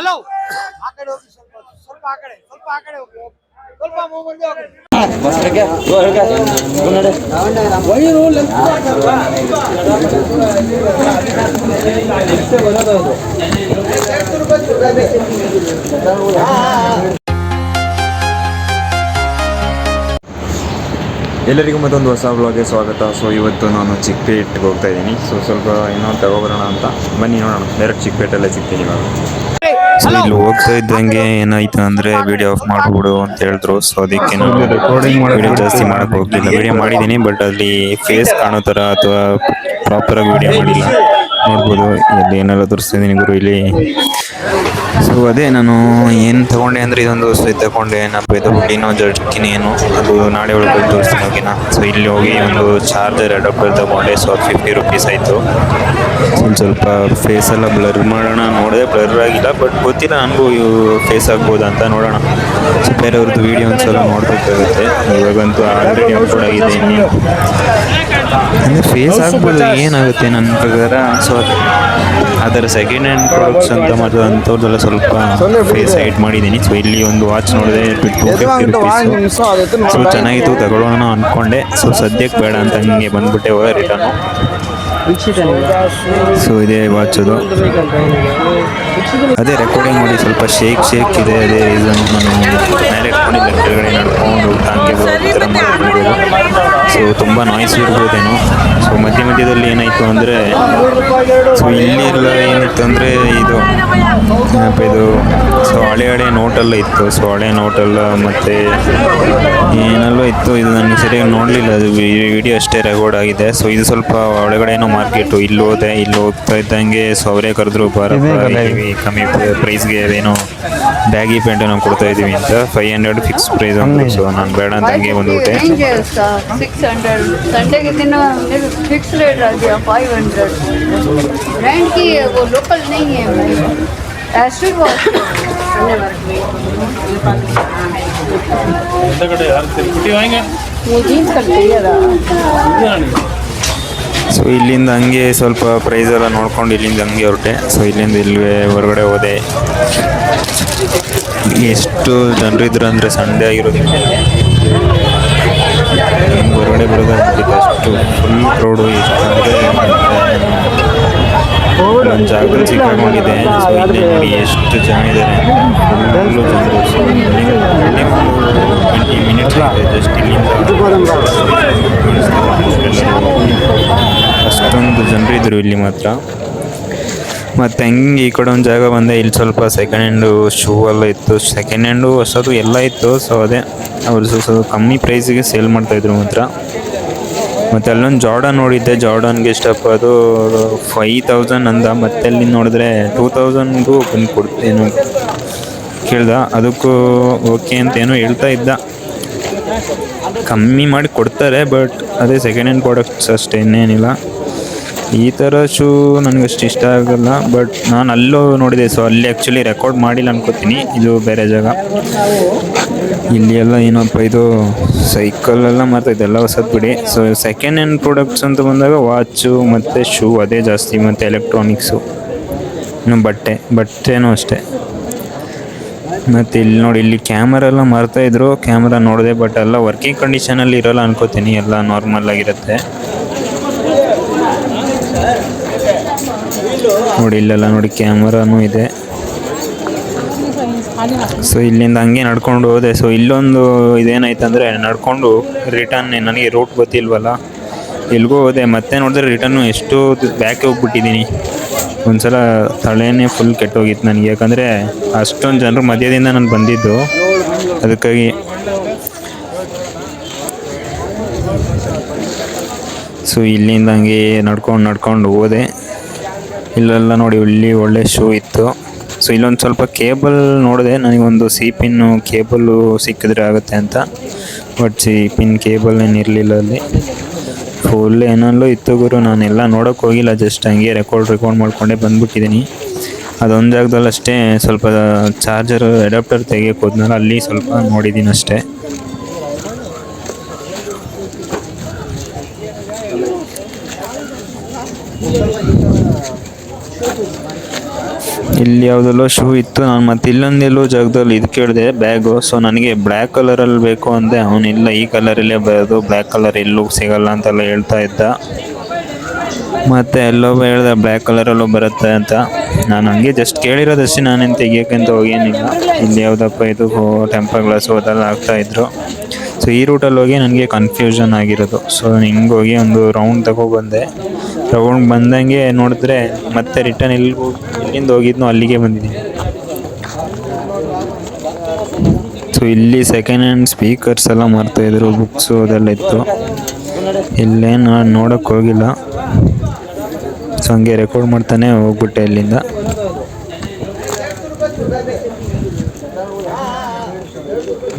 Hello. ಸ್ವಲ್ಪ ಎಲ್ಲರಿಗೂ ಮತ್ತೊಂದು ಹೊಸ ಬ್ಲಾಗ್ಗೆ ಸ್ವಾಗತ. ಸೊ ಇವತ್ತು ನಾನು ಚಿಕ್ಕಪೇಟ್ಗೆ ಹೋಗ್ತಾ ಇದ್ದೀನಿ. ಸೊ ಸ್ವಲ್ಪ ಏನೋ ತಗೋಬರೋಣ ಅಂತ. ಬನ್ನಿ ನೋಡೋಣ. ಡೈರೆಕ್ಟ್ ಚಿಕ್ಕಪೇಟಲ್ಲೇ ಸಿಗ್ತೀನಿ ಇವಾಗ. ಸೊ ಇಲ್ಲಿ ಹೋಗ್ತಾ ಇದ್ದಂಗೆ ಏನಾಯ್ತು ಅಂದ್ರೆ ವಿಡಿಯೋ ಆಫ್ ಮಾಡ್ಬಿಡು ಅಂತ ಹೇಳಿದ್ರು. ಸೊ ಅದಕ್ಕೆ ನಾನು ವಿಡಿಯೋ ಜಾಸ್ತಿ ಮಾಡಕ್ ಹೋಗ್ಲಿಲ್ಲ. ವಿಡಿಯೋ ಮಾಡಿದ್ದೀನಿ ಬಟ್ ಅಲ್ಲಿ ಫೇಸ್ ಕಾಣೋ ಥರ ಅಥವಾ ಪ್ರಾಪರ್ ಆಗಿ ವಿಡಿಯೋ ಮಾಡಿಲ್ಲ. ನೋಡ್ಬೋದು ಇಲ್ಲಿ ಏನೆಲ್ಲ ತೋರಿಸ್ತಿದ್ದೀನಿ ಗುರು ಇಲ್ಲಿ. ಸೊ ಅದೇ ನಾನು ಏನು ತಗೊಂಡೆ ಅಂದರೆ ಇದೊಂದು ವಸ್ತು ತಗೊಂಡೆ. ಏನಪ್ಪ ಇದು ಹುಡ್ಡಿನೋ ಜರ್ಕಿನ್ ಏನು. ಅದು ನಾಳೆ ಒಳಗೆ ತೋರಿಸ್ತೀನಿ ಓಕೆನಾ ಸೊ ಇಲ್ಲಿ ಹೋಗಿ ಒಂದು ಚಾರ್ಜರ್ ಅಡಾಪ್ಟರ್ ತಗೊಂಡೆ. ಸೊ ಫಿಫ್ಟಿ ರುಪೀಸ್ ಆಯಿತು. ಒಂದು ಸ್ವಲ್ಪ ಫೇಸ್ ಎಲ್ಲ ಬ್ಲರ್ ಮಾಡೋಣ. ನೋಡಿದೆ ಬ್ಲರ್ ಆಗಿಲ್ಲ ಬಟ್ ಗೊತ್ತಿಲ್ಲ ನನಗೂ ಫೇಸ್ ಆಗ್ಬೋದು ಅಂತ ನೋಡೋಣ. ಸೊ ಬೇರೆಯವ್ರದ್ದು ವೀಡಿಯೋ ಒಂದ್ಸಲ ನೋಡಬೇಕಾಗುತ್ತೆ. ಇವಾಗಂತೂ ಆಲ್ರೆಡಿ ಅಪ್ಲೋಡ್ ಆಗಿದೆ ಅಂದರೆ ಫೇಸ್ ಆಗ್ಬೋದು ಏನಾಗುತ್ತೆ ನನ್ನ ಪ್ರಕಾರ? ಸೊ ಅದರ ಸೆಕೆಂಡ್ ಹ್ಯಾಂಡ್ ಪ್ರಾಡಕ್ಟ್ಸ್ ಅಂತ ಮತ್ತು ಅಂಥವ್ರದ್ದೆಲ್ಲ ಸ್ವಲ್ಪ ಫೇಸ್ ಹೈಟ್ ಮಾಡಿದ್ದೀನಿ. ಸೊ ಇಲ್ಲಿ ಒಂದು ವಾಚ್ ನೋಡಿದೆ ಸೊ ಚೆನ್ನಾಗಿತ್ತು ತಗೊಳ್ಳೋಣ ಅಂದ್ಕೊಂಡೆ ಸೊ ಸದ್ಯಕ್ಕೆ ಬೇಡ ಅಂತ ಹಂಗೆ ಬಂದ್ಬಿಟ್ಟೆ ಹೋಗ ರಿಟರ್ನು ಸೊ ಇದೇ ವಾಚ್ ಅದು. ಅದೇ ರೆಕಾರ್ಡಿಂಗ್ ಮಾಡಿ ಸ್ವಲ್ಪ ಶೇಕ್ ಶೇಕ್ ಇದೆ, ಅದೇ ರೀಸನ್ ನಾನು ಡೈರೆಕ್ಟ್ ಇಟ್ಕೊಂಡಿದ್ದೆ ಕೆಳಗಡೆ ನಡ್ಕೊಂಡು ಊಟ ಹಂಗೆ ಬರೋದು ಈ ಥರ ಮಾಡ್ಕೊಂಡಿರೋದು. ಸೊ ತುಂಬ ನಾಯ್ಸ್ ಇರ್ಬೋದೇನೋ. ಸೊ ಮಧ್ಯ ಮಧ್ಯದಲ್ಲಿ ಏನಾಯಿತು ಅಂದರೆ ಸೊ ಇಲ್ಲಿ ಎಲ್ಲ ಏನಿತ್ತು ಅಂದರೆ ಇದು ಇದು ಸೊ ಹಳೆ ಹಳೆ ನೋಟೆಲ್ಲ ಇತ್ತು. ಸೊ ಹಳೆ ನೋಟೆಲ್ಲ ಮತ್ತು ಏನೆಲ್ಲೋ ಇತ್ತು. ಇದು ನನಗೆ ಸರಿಯಾಗಿ ನೋಡಲಿಲ್ಲ. ಅದು ವಿಡಿಯೋ ಅಷ್ಟೇ ರೆಕಾರ್ಡ್ ಆಗಿದೆ. ಸೊ ಇದು ಸ್ವಲ್ಪ ಒಳಗಡೆ ಏನೋ ಮಾರ್ಕೆಟು. ಇಲ್ಲಿ ಹೋದೆ ಇಲ್ಲಿ ಹೋಗ್ತಾ ಇದ್ದಂಗೆ ಸೊ ಅವರೇ ಕರೆದ್ರು ಬಾರ ಕಮ್ಮಿ ಪ್ರೈಸ್ಗೆ ಏನೋ ಬ್ಯಾಗಿ ಪ್ಯಾಂಟ್ ನಾವು ಕೊಡ್ತಾ ಇದ್ದೀವಿ ಅಂತ. ಫೈವ್ ಹಂಡ್ರೆಡ್ ಫಿಕ್ಸ್ ಪ್ರೈಸ್ ಅಂತ ಸೊ ನಾನು ಬೇಡ ಅಂತ ಹಂಗೆ ಒಂದು ಊಟ fix rate five hundred local ನೀ ಸೊ ಇಲ್ಲಿಂದ ಹಂಗೆ ಸ್ವಲ್ಪ ಪ್ರೈಸ್ ಎಲ್ಲ ನೋಡ್ಕೊಂಡು ಇಲ್ಲಿಂದ ಹಂಗೆ ಹೊರಟೆ. ಸೊ ಇಲ್ಲಿಂದ ಇಲ್ಲಿ ಹೊರಗಡೆ ಹೋದೆ. ಎಷ್ಟು ಜನರು ಇದ್ರು ಅಂದರೆ ಸಂಡೇ ಆಗಿರೋದ್ರಿಂದ ಹೊರಗಡೆ ಬರೋದಾಗ್ಬಿಟ್ಟಿದೆ ಅಷ್ಟು. ಫುಲ್ ರೋಡು ಎಷ್ಟು ಅಂದರೆ ಒಂದು ಜಾಗದಲ್ಲಿ ಸಿಕ್ಕಾಕೊಂಡಿದೆ ಸೊ ಇಲ್ಲಿ ನೋಡಿ ಎಷ್ಟು ಜನ ಇದ್ದಾರೆ. ಫುಲ್ಲು ಜನರು. ಟ್ವೆಂಟಿ ಮಿನಿಟ್ಸ್ ಆಗಿದೆ. ಜಸ್ಟ್ ಇಲ್ಲಿಂದ ಅಷ್ಟೊಂದು ಜನರು ಇದ್ದರು ಇಲ್ಲಿ ಮಾತ್ರ. ಮತ್ತು ಹೆಂಗೆ ಈ ಕಡೆ ಒಂದು ಜಾಗ ಬಂದೆ, ಇಲ್ಲಿ ಸ್ವಲ್ಪ ಸೆಕೆಂಡ್ ಹ್ಯಾಂಡು ಶೂ ಎಲ್ಲ ಇತ್ತು. ಸೆಕೆಂಡ್ ಹ್ಯಾಂಡು ಹೊಸದು ಎಲ್ಲ ಇತ್ತು. ಸೊ ಅದೇ ಅವರು ಸ್ವಲ್ಪ ಕಮ್ಮಿ ಪ್ರೈಸಿಗೆ ಸೇಲ್ ಮಾಡ್ತಾಯಿದ್ರು ಮಾತ್ರ. ಮತ್ತು ಅಲ್ಲೊಂದು ಜಾರ್ಡನ್ ನೋಡಿದ್ದೆ. ಜಾರ್ಡನ್ಗೆ ಅದು ಫೈ ತೌಸಂಡ್ ಅಂದ. ಮತ್ತೆ ಅಲ್ಲಿ ನೋಡಿದ್ರೆ ಟೂ ತೌಸಂಡ್ಗೂ ಬಂದು ಕೊಡ್ತೇನು ಕೇಳ್ದ. ಅದಕ್ಕೂ ಓಕೆ ಅಂತ ಏನೋ ಹೇಳ್ತಾ ಇದ್ದ. ಕಮ್ಮಿ ಮಾಡಿ ಕೊಡ್ತಾರೆ ಬಟ್ ಅದೇ ಸೆಕೆಂಡ್ ಹ್ಯಾಂಡ್ ಪ್ರಾಡಕ್ಟ್ಸ್ ಅಷ್ಟೇ, ಇನ್ನೇನಿಲ್ಲ. ಈ ಥರ ಶೂ ನನಗೆ ಅಷ್ಟು ಇಷ್ಟ ಆಗಲ್ಲ ಬಟ್ ನಾನು ಅಲ್ಲೂ ನೋಡಿದೆ. ಸೊ ಅಲ್ಲಿ ಆ್ಯಕ್ಚುಲಿ ರೆಕಾರ್ಡ್ ಮಾಡಿಲ್ಲ ಅನ್ಕೋತೀನಿ. ಇದು ಬೇರೆ ಜಾಗ. ಇಲ್ಲಿ ಎಲ್ಲ ಏನಪ್ಪ ಇದು ಸೈಕಲ್ ಎಲ್ಲ ಮತ್ತು ಇದೆಲ್ಲ ಹೊಸದು ಬಿಡಿ. ಸೊ ಸೆಕೆಂಡ್ ಹ್ಯಾಂಡ್ ಪ್ರಾಡಕ್ಟ್ಸ್ ಅಂತ ಬಂದಾಗ ವಾಚು ಮತ್ತು ಶೂ ಅದೇ ಜಾಸ್ತಿ, ಮತ್ತು ಎಲೆಕ್ಟ್ರಾನಿಕ್ಸು ಇನ್ನು ಬಟ್ಟೆ, ಬಟ್ಟೆನೂ ಅಷ್ಟೇ. ಮತ್ತು ಇಲ್ಲಿ ನೋಡಿ, ಇಲ್ಲಿ ಕ್ಯಾಮರಾ ಎಲ್ಲ ಮಾರ್ತಾ ಇದ್ರು ಕ್ಯಾಮ್ರಾ ನೋಡಿದೆ ಬಟ್ ಎಲ್ಲ ವರ್ಕಿಂಗ್ ಕಂಡೀಷನಲ್ಲಿ ಇರೋಲ್ಲ ಅನ್ಕೋತೀನಿ, ಎಲ್ಲ ನಾರ್ಮಲ್ ಆಗಿರುತ್ತೆ. ನೋಡಿ, ಇಲ್ಲೆಲ್ಲ ನೋಡಿ ಕ್ಯಾಮರಾನು ಇದೆ. ಸೊ ಇಲ್ಲಿಂದ ಹಂಗೆ ನಡ್ಕೊಂಡು ಹೋದೆ. ಸೊ ಇಲ್ಲೊಂದು ಇದೇನಾಯ್ತಂದರೆ ನಡ್ಕೊಂಡು ರಿಟರ್ನ್ ನನಗೆ ರೂಟ್ ಗೊತ್ತಿಲ್ವಲ್ಲ. ಎಲ್ಗೂ ಹೋದೆ. ಮತ್ತೆ ನೋಡಿದ್ರೆ ರಿಟರ್ನು ಎಷ್ಟು ಬ್ಯಾಕ್ ಹೋಗ್ಬಿಟ್ಟಿದ್ದೀನಿ. ಒಂದ್ಸಲ ತಲೆನೇ ಫುಲ್ ಕೆಟ್ಟೋಗಿತ್ತು ನನಗೆ. ಯಾಕಂದರೆ ಅಷ್ಟೊಂದು ಜನರು ಮಧ್ಯದಿಂದ ನಾನು ಬಂದಿದ್ದು. ಅದಕ್ಕಾಗಿ ಸೊ ಇಲ್ಲಿಂದ ಹಂಗೆ ನಡ್ಕೊಂಡು ನಡ್ಕೊಂಡು ಹೋದೆ. ಇಲ್ಲೆಲ್ಲ ನೋಡಿ, ಇಲ್ಲಿ ಒಳ್ಳೆ ಶೂ ಇತ್ತು. ಸೊ ಇಲ್ಲೊಂದು ಸ್ವಲ್ಪ ಕೇಬಲ್ ನೋಡಿದೆ. ನನಗೊಂದು ಸಿ ಪಿನ್ನು ಕೇಬಲ್ಲು ಸಿಕ್ಕಿದ್ರೆ ಆಗುತ್ತೆ ಅಂತ. ಬಟ್ ಸಿ ಪಿನ್ ಕೇಬಲ್ ಏನು ಇರಲಿಲ್ಲ ಅಲ್ಲಿ. ಫುಲ್ ಏನಲ್ಲೂ ಇತ್ತು ಗುರು. ನಾನೆಲ್ಲ ನೋಡೋಕೆ ಹೋಗಿಲ್ಲ. ಜಸ್ಟ್ ಹಂಗೆ ರೆಕಾರ್ಡ್ ರೆಕಾರ್ಡ್ ಮಾಡ್ಕೊಂಡೆ ಬಂದ್ಬಿಟ್ಟಿದ್ದೀನಿ. ಅದೊಂದು ಜಾಗದಲ್ಲಿ ಅಷ್ಟೇ ಸ್ವಲ್ಪ ಚಾರ್ಜರ್ ಅಡಾಪ್ಟರ್ ತೆಗಿಯೋಕೆ ಹೋದ್ನಲ್ಲ ಅಲ್ಲಿ ಸ್ವಲ್ಪ ನೋಡಿದ್ದೀನಿ ಅಷ್ಟೇ ಇಲ್ಲಿ ಯಾವುದೆಲ್ಲೋ ಶೂ ಇತ್ತು. ನಾನು ಮತ್ತೆ ಇಲ್ಲೊಂದೆಲ್ಲೋ ಜಾಗದಲ್ಲಿ ಇದು ಕೇಳಿದೆ ಬ್ಯಾಗು ಸೊ ನನಗೆ ಬ್ಲ್ಯಾಕ್ ಕಲರಲ್ಲಿ ಬೇಕು ಅಂದೆ. ಅವನಿಲ್ಲ ಈ ಕಲರಲ್ಲೇ ಬರೋದು ಬ್ಲ್ಯಾಕ್ ಕಲರ್ ಎಲ್ಲೂ ಸಿಗಲ್ಲ ಅಂತೆಲ್ಲ ಹೇಳ್ತಾ ಇದ್ದ. ಮತ್ತೆ ಎಲ್ಲೊಬ್ಬ ಹೇಳ್ದೆ ಬ್ಲ್ಯಾಕ್ ಕಲರಲ್ಲೂ ಬರುತ್ತೆ ಅಂತ. ನಾನು ಹಂಗೆ ಜಸ್ಟ್ ಕೇಳಿರೋದಷ್ಟೇ ನಾನೇನು ತೆಗಿಯೋಕ್ಕಂತ ಹೋಗೇನಿಲ್ಲ. ಇಲ್ಲಿ ಯಾವುದಪ್ಪ ಇದು ಟೆಂಪರ್ ಗ್ಲಾಸ್ ಅದೆಲ್ಲ ಆಗ್ತಾ ಇದ್ರು. ಸೊ ಈ ರೂಟಲ್ಲಿ ಹೋಗಿ ನನಗೆ ಕನ್ಫ್ಯೂಷನ್ ಆಗಿರೋದು. ಸೊ ಹಿಂಗೆ ಹೋಗಿ ಒಂದು ರೌಂಡ್ ತಗೊಬಂದೆ. ರೌಂಡ್ ಬಂದಂಗೆ ನೋಡಿದ್ರೆ ಮತ್ತೆ ರಿಟರ್ನ್ ಎಲ್ಲಿ ಎಲ್ಲಿಂದ ಹೋಗಿದ್ನೋ, ಅಲ್ಲಿಗೆ ಬಂದಿದ್ದೀನಿ. ಸೊ ಇಲ್ಲಿ ಸೆಕೆಂಡ್ ಹ್ಯಾಂಡ್ ಸ್ಪೀಕರ್ಸ್ ಎಲ್ಲ ಮಾರ್ತಾ ಇದ್ರು ಬುಕ್ಸು ಅದೆಲ್ಲ ಇತ್ತು. ಇಲ್ಲೇ ನಾನು ನೋಡೋಕ್ಕೆ ಹೋಗಿಲ್ಲ. ಸೊ ಹಂಗೆ ರೆಕಾರ್ಡ್ ಮಾಡ್ತಾನೆ ಹೋಗ್ಬಿಟ್ಟೆ ಅಲ್ಲಿಂದ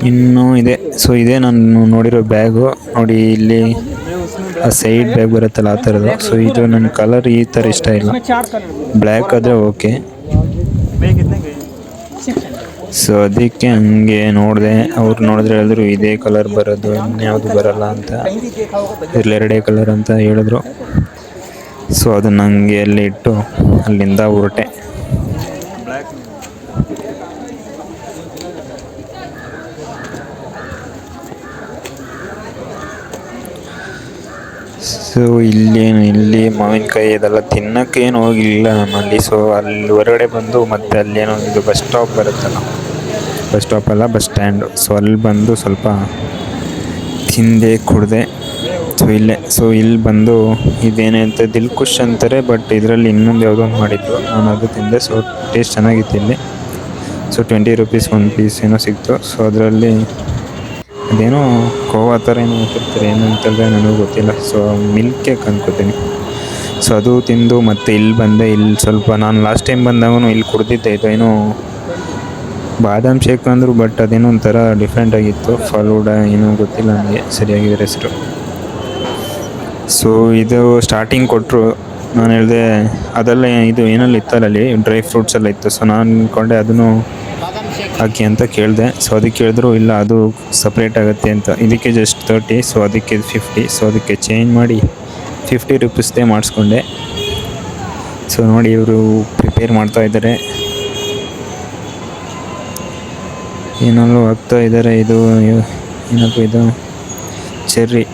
ಇನ್ನೂ ಇದೆ. ಸೊ ಇದೇ ನಾನು ನೋಡಿರೋ ಬ್ಯಾಗು ನೋಡಿ, ಇಲ್ಲಿ ಆ ಸೈಡ್ ಬ್ಯಾಗ್ ಬರುತ್ತಲ್ಲ, ಆ ಥರದ್ದು ಸೊ ಇದು ನನ್ನ ಕಲರ್ ಈ ಥರ ಇಷ್ಟ ಇಲ್ಲ. ಬ್ಲ್ಯಾಕ್ ಆದರೆ ಓಕೆ ಸೊ ಅದಕ್ಕೆ ಹಂಗೆ ನೋಡಿದೆ. ಅವ್ರು ನೋಡಿದ್ರೆ ಹೇಳಿದ್ರು, ಇದೇ ಕಲರ್ ಬರೋದು, ಇನ್ಯಾವುದು ಬರಲ್ಲ ಅಂತ. ಇರಲಿ ಎರಡೇ ಕಲರ್ ಅಂತ ಹೇಳಿದ್ರು. ಸೊ ಅದನ್ನ ಹಂಗೆ ಅಲ್ಲಿ ಇಟ್ಟು ಅಲ್ಲಿಂದ ಹೊರಟೆ. ಸೊ ಇಲ್ಲೇನು, ಇಲ್ಲಿ ಮಾವಿನಕಾಯಿ ಇದೆಲ್ಲ ತಿನ್ನೋಕ್ಕೇನು ಹೋಗಿಲ್ಲ ನಮ್ಮಲ್ಲಿ. ಸೊ ಅಲ್ಲಿ ಹೊರಗಡೆ ಬಂದು ಮತ್ತೆ ಅಲ್ಲೇನೋ ಇದು ಬಸ್ ಸ್ಟಾಪ್ ಬರುತ್ತಲ್ಲ ಬಸ್ ಸ್ಟಾಪ್ ಅಲ್ಲ ಬಸ್ ಸ್ಟ್ಯಾಂಡು ಸೊ ಅಲ್ಲಿ ಬಂದು ಸ್ವಲ್ಪ ತಿಂದೆ, ಕುಡ್ದೆ. ಸೊ ಇಲ್ಲೇ ಸೊ ಇಲ್ಲಿ ಬಂದು ಇದೇನೇ ಅಂತ ದಿಲ್ ಖುಷ್ ಅಂತಾರೆ ಬಟ್ ಇದರಲ್ಲಿ ಇನ್ನೊಂದು ಯಾವುದೋ ಒಂದು ನಾನು ಅದು ತಿಂದೆ ಸೊ ಟೇಸ್ಟ್ ಚೆನ್ನಾಗಿತ್ತು ಇಲ್ಲಿ. ಸೊ ಟ್ವೆಂಟಿ ರುಪೀಸ್ ಒಂದು ಪೀಸ್ ಏನೋ ಸಿಕ್ತು. ಸೊ ಅದರಲ್ಲಿ ಅದೇನೋ ಕೋವಾ ಥರ ಏನೋ ಹಾಕಿರ್ತಾರೆ ಏನು ಅಂತಂದರೆ ನನಗೆ ಗೊತ್ತಿಲ್ಲ. ಸೊ ಮಿಲ್ಕ್ ಕೇಕ್ ಅಂದ್ಕೋತೀನಿ ಸೊ ಅದು ತಿಂದು ಮತ್ತೆ ಇಲ್ಲಿ ಬಂದೆ, ಇಲ್ಲಿ ಸ್ವಲ್ಪ ನಾನು ಲಾಸ್ಟ್ ಟೈಮ್ ಬಂದಾಗೂ ಇಲ್ಲಿ ಕುಡ್ದಿದ್ದೆ. ಇದು ಏನೋ ಬಾದಾಮ್ ಶೇಕ್ ಅಂದರು ಬಟ್ ಅದೇನೋ ಒಂಥರ ಡಿಫ್ರೆಂಟ್ ಆಗಿತ್ತು. ಫಲೂಡ ಏನೋ ಗೊತ್ತಿಲ್ಲ ನನಗೆ, ಸರಿಯಾಗಿದೆ ಹೆಸರು. ಸೊ ಇದು ಸ್ಟಾರ್ಟಿಂಗ್ ಕೊಟ್ಟರು ನಾನು ಹೇಳಿದೆ, ಅದೆಲ್ಲ ಇದು ಏನಲ್ಲಿ ಇತ್ತಲ್ಲ ಅಲ್ಲಿ? ಡ್ರೈ ಫ್ರೂಟ್ಸ್ ಎಲ್ಲ ಇತ್ತು. ಸೊ ನಾನು ಅಂದ್ಕೊಂಡೆ ಅದನ್ನು ಹಾಕಿ ಅಂತ ಕೇಳಿದೆ. ಸೊ ಅದಕ್ಕೆ ಕೇಳಿದ್ರು, ಇಲ್ಲ, ಅದು ಸಪ್ರೇಟ್ ಆಗುತ್ತೆ ಅಂತ. ಇದಕ್ಕೆ ಜಸ್ಟ್ ತರ್ಟಿ ಸೊ ಅದಕ್ಕೆ ಫಿಫ್ಟಿ ಸೊ ಅದಕ್ಕೆ ಚೇಂಜ್ ಮಾಡಿ ಫಿಫ್ಟಿ ರುಪೀಸ್ದೇ ಮಾಡಿಸ್ಕೊಂಡೆ. ಸೊ ನೋಡಿ, ಇವರು ಪ್ರಿಪೇರ್ ಮಾಡ್ತಾ ಇದ್ದಾರೆ ಏನಲ್ಲೂ ಹಾಕ್ತಾ ಇದ್ದಾರೆ ಇದು ಏನಪ್ಪ ಇದು? ಚೆರ್ರಿ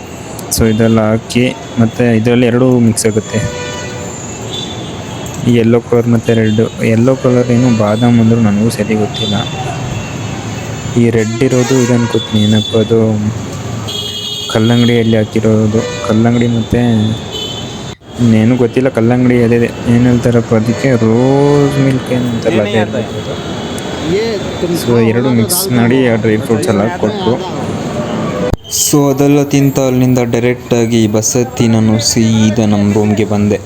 ಸೊ ಇದೆಲ್ಲ ಹಾಕಿ, ಮತ್ತು ಇದರಲ್ಲಿ ಎರಡೂ ಮಿಕ್ಸ್ ಆಗುತ್ತೆ. ಯೆಲ್ಲೋ ಕಲರ್ ಮತ್ತು ರೆಡ್ ಯೆಲ್ಲೋ ಕಲರ್ ಏನು ಬಾದಾಮ್ ಅಂದರೂ ನನಗೂ ಸರಿ ಗೊತ್ತಿಲ್ಲ. ಈ ರೆಡ್ ಇರೋದು ಇದು ಅನ್ಕೋತೀನಿ ಏನಪ್ಪ ಅದು? ಕಲ್ಲಂಗಡಿಯಲ್ಲಿ ಹಾಕಿರೋದು. ಕಲ್ಲಂಗಡಿ ಮತ್ತು ಇನ್ನೇನು ಗೊತ್ತಿಲ್ಲ ಕಲ್ಲಂಗಡಿ ಅದೇ ಏನು ಹೇಳ್ತಾರಪ್ಪ ಅದಕ್ಕೆ? ರೋಸ್ ಮಿಲ್ಕ್ ಏನು ಅಂತಾರಲ್ಲ ಅದೇ. ಸೊ ಎರಡು ಮಿಕ್ಸ್ ಮಾಡಿ ಆ ಡ್ರೈ ಫ್ರೂಟ್ಸ್ ಎಲ್ಲ ಕೊಟ್ಟು. ಸೊ ಅದೆಲ್ಲ ತಿಂತ ಅಲ್ಲಿಂದ ಡೈರೆಕ್ಟಾಗಿ ಬಸ್ ಹತ್ತಿ ನಾನು ಸೀದಾ ನಮ್ಮ ರೂಮ್ಗೆ ಬಂದೆ.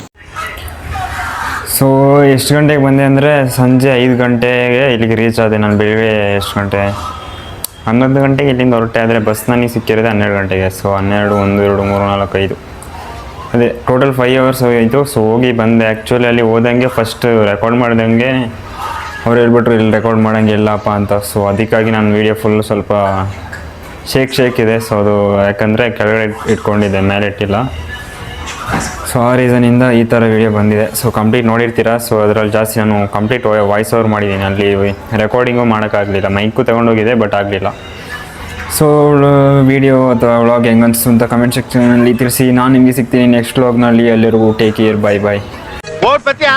ಸೊ ಎಷ್ಟು ಗಂಟೆಗೆ ಬಂದೆ ಅಂದರೆ ಸಂಜೆ ಐದು ಗಂಟೆಗೆ ಇಲ್ಲಿಗೆ ರೀಚ್ ಆದೆ. ನಾನು ಬೆಳಿಗ್ಗೆ ಎಷ್ಟು ಗಂಟೆ? ಹನ್ನೊಂದು ಗಂಟೆಗೆ ಇಲ್ಲಿಂದ ಹೊರಟೆ ಆದರೆ ಬಸ್ ನನಗೆ ಸಿಕ್ಕಿರೋದೆ ಹನ್ನೆರಡು ಗಂಟೆಗೆ. ಸೊ ಹನ್ನೆರಡು, ಒಂದು, ಎರಡು, ಮೂರು, ನಾಲ್ಕು, ಐದು. ಅದೇ ಟೋಟಲ್ ಫೈವ್ ಅವರ್ಸ್ ಆಯಿತು ಸೊ ಹೋಗಿ ಬಂದೆ. ಆ್ಯಕ್ಚುಲಿ ಅಲ್ಲಿ ಹೋದಂಗೆ ಫಸ್ಟ್ ರೆಕಾರ್ಡ್ ಮಾಡ್ದಂಗೆ ಅವ್ರು ಹೇಳ್ಬಿಟ್ರು, ಇಲ್ಲಿ ರೆಕಾರ್ಡ್ ಮಾಡೋಂಗಿಲ್ಲಪ್ಪ ಅಂತ. ಸೊ ಅದಕ್ಕಾಗಿ ನಾನು ವೀಡಿಯೋ ಫುಲ್ ಸ್ವಲ್ಪ ಶೇಕ್ ಶೇಕ್ ಇದೆ. ಸೊ ಅದು ಯಾಕಂದರೆ ಕೆಳಗಡೆ ಇಟ್ಕೊಂಡಿದ್ದೆ, ಮೇಲೆ ಇಟ್ಟಿಲ್ಲ. ಸೊ ಆ ರೀಸನಿಂದ ಈ ಥರ ವಿಡಿಯೋ ಬಂದಿದೆ. ಸೊ ಕಂಪ್ಲೀಟ್ ನೋಡಿರ್ತೀರಾ? ಸೊ ಅದರಲ್ಲಿ ಜಾಸ್ತಿ ನಾನು ಕಂಪ್ಲೀಟ್ ವಾಯ್ಸ್ ಓವರ್ ಮಾಡಿದ್ದೀನಿ. ಅಲ್ಲಿ ರೆಕಾರ್ಡಿಂಗು ಮಾಡೋಕ್ಕಾಗಲಿಲ್ಲ ಮೈಕು ತೊಗೊಂಡೋಗಿದೆ ಬಟ್ ಆಗಲಿಲ್ಲ. ಸೊ ವಿಡಿಯೋ ಅಥವಾ ವ್ಲಾಗ್ ಹೆಂಗೆ ಅನಿಸ್ತು ಅಂತ ಕಮೆಂಟ್ ಸೆಕ್ಷನಲ್ಲಿ ತಿಳಿಸಿ. ನಾನು ನಿಮಗೆ ಸಿಗ್ತೀನಿ ನೆಕ್ಸ್ಟ್ ವ್ಲಾಗ್ನಲ್ಲಿ ಎಲ್ಲರಿಗೂ ಟೇಕ್ ಕೇರ್ ಬೈ ಬೈ ಓಟ್ ಪತ್ಯಾ